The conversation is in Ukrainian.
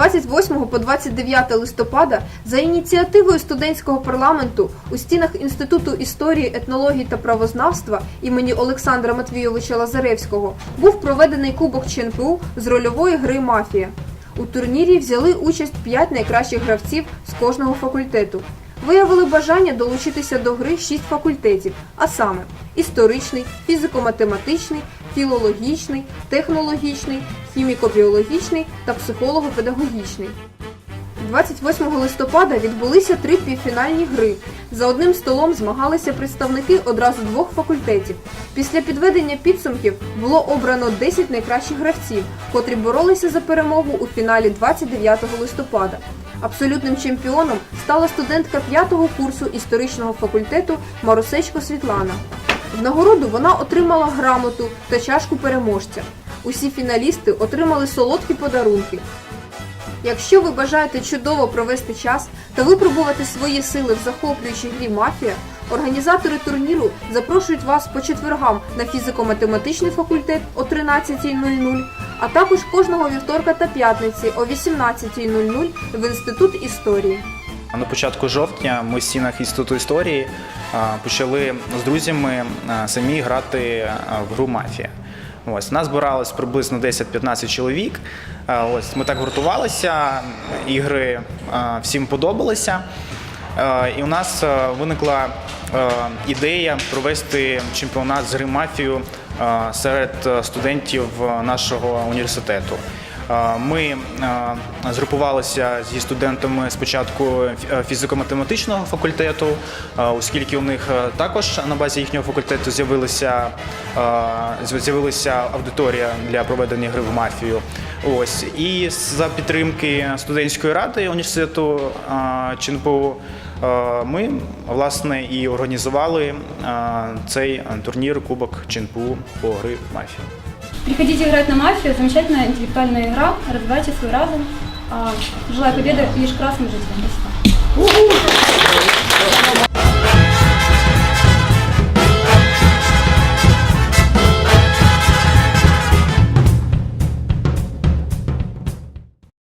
21 по 29 листопада за ініціативою студентського парламенту у стінах Інституту історії, етнології та правознавства імені Олександра Матвійовича Лазаревського був проведений Кубок ЧНПУ з рольової гри Мафія. У турнірі взяли участь 5 найкращих гравців з кожного факультету. Виявили бажання долучитися до гри шість факультетів, а саме історичний, фізико-математичний, філологічний, технологічний, хіміко-біологічний та психолого-педагогічний. 28 листопада відбулися три півфінальні гри. За одним столом змагалися представники одразу двох факультетів. Після підведення підсумків було обрано 10 найкращих гравців, котрі боролися за перемогу у фіналі 29 листопада. Абсолютним чемпіоном стала студентка 5-го курсу історичного факультету Марусечко Світлана. В нагороду вона отримала грамоту та чашку переможця. Усі фіналісти отримали солодкі подарунки. Якщо ви бажаєте чудово провести час та випробувати свої сили в захоплюючій грі мафія, організатори турніру запрошують вас по четвергам на фізико-математичний факультет о 13.00, а також кожного вівторка та п'ятниці о 18.00 в інститут історії. На початку жовтня ми в стінах інституту історії почали з друзями самі грати в гру мафія. Ось нас збиралось приблизно 10-15 чоловік. Ось ми так гуртувалися, ігри всім подобалися. І у нас виникла ідея провести чемпіонат з гри мафію серед студентів нашого університету. Ми згрупувалися зі студентами спочатку фізико-математичного факультету, оскільки у них також на базі їхнього факультету з'явилися е, з'явилася аудиторія для проведення гри в мафію. Ось і за підтримки студентської ради університету ЧНПУ ми власне і організували цей турнір Кубок ЧНПУ по гри в мафію. Приходите играть на мафию, замечательная интеллектуальная игра, развивайте свой разум. Желаю победы лишь красным жителям. Спасибо.